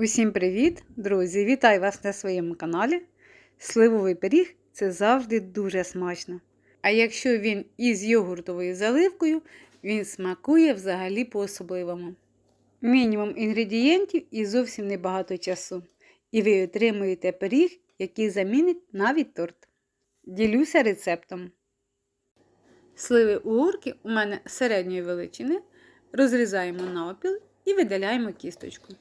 Усім привіт, друзі! Вітаю вас на своєму каналі. Сливовий пиріг це завжди дуже смачно. А якщо він із йогуртовою заливкою, він смакує взагалі по-особливому. Мінімум інгредієнтів і зовсім небагато часу. І ви отримуєте пиріг, який замінить навіть торт. Ділюся рецептом. Сливи угорки у мене середньої величини. Розрізаємо навпіл і видаляємо кісточку.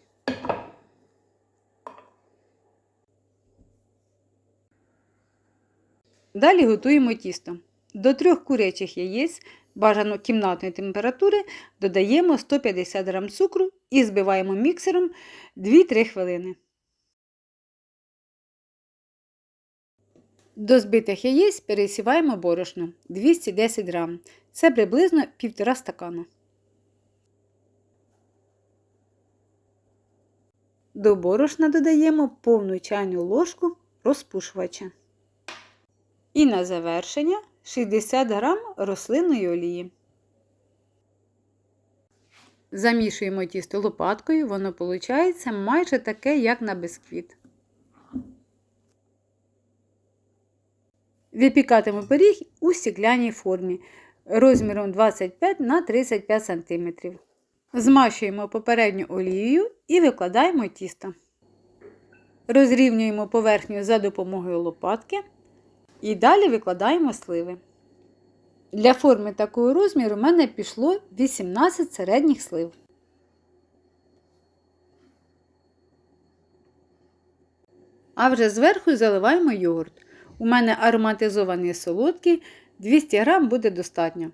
Далі готуємо тісто. До трьох курячих яєць бажано кімнатної температури додаємо 150 г цукру і збиваємо міксером 2-3 хвилини. До збитих яєць пересіваємо борошно 210 г. Це приблизно 1,5 стакана. До борошна додаємо повну чайну ложку розпушувача. І на завершення 60 г рослинної олії. Замішуємо тісто лопаткою, воно виходить майже таке, як на бисквіт. Випікатиму пиріг у стекляній формі розміром 25 на 35 см. Змащуємо попередньо олією і викладаємо тісто. Розрівнюємо поверхню за допомогою лопатки. І далі викладаємо сливи. Для форми такого розміру в мене пішло 18 середніх слив. А вже зверху заливаємо йогурт. У мене ароматизований солодкий, 200 г буде достатньо.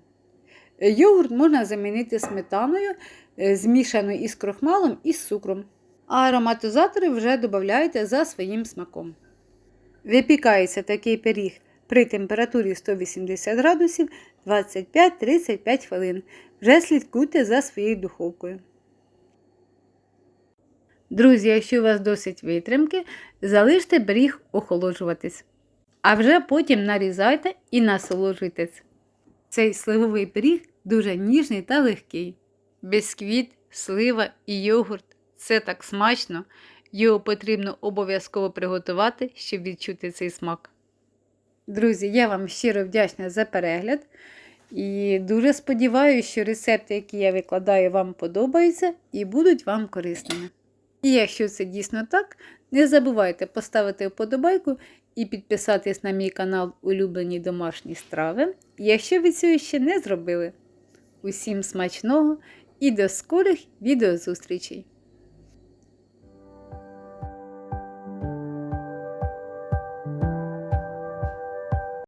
Йогурт можна замінити сметаною, змішаною із крохмалом і з цукром. А ароматизатори вже додаєте за своїм смаком. Випікається такий пиріг при температурі 180 градусів 25-35 хвилин. Вже слідкуйте за своєю духовкою. Друзі, якщо у вас досить витримки, залиште пиріг охолоджуватись. А вже потім нарізайте і насолоджуйтесь. Цей сливовий пиріг дуже ніжний та легкий. Бісквіт, слива і йогурт це так смачно. Його потрібно обов'язково приготувати, щоб відчути цей смак. Друзі, я вам щиро вдячна за перегляд. І дуже сподіваюся, що рецепти, які я викладаю, вам подобаються і будуть вам корисними. І якщо це дійсно так, не забувайте поставити вподобайку і підписатись на мій канал Улюблені домашні страви, якщо ви цього ще не зробили. Усім смачного і до скорих відеозустрічей!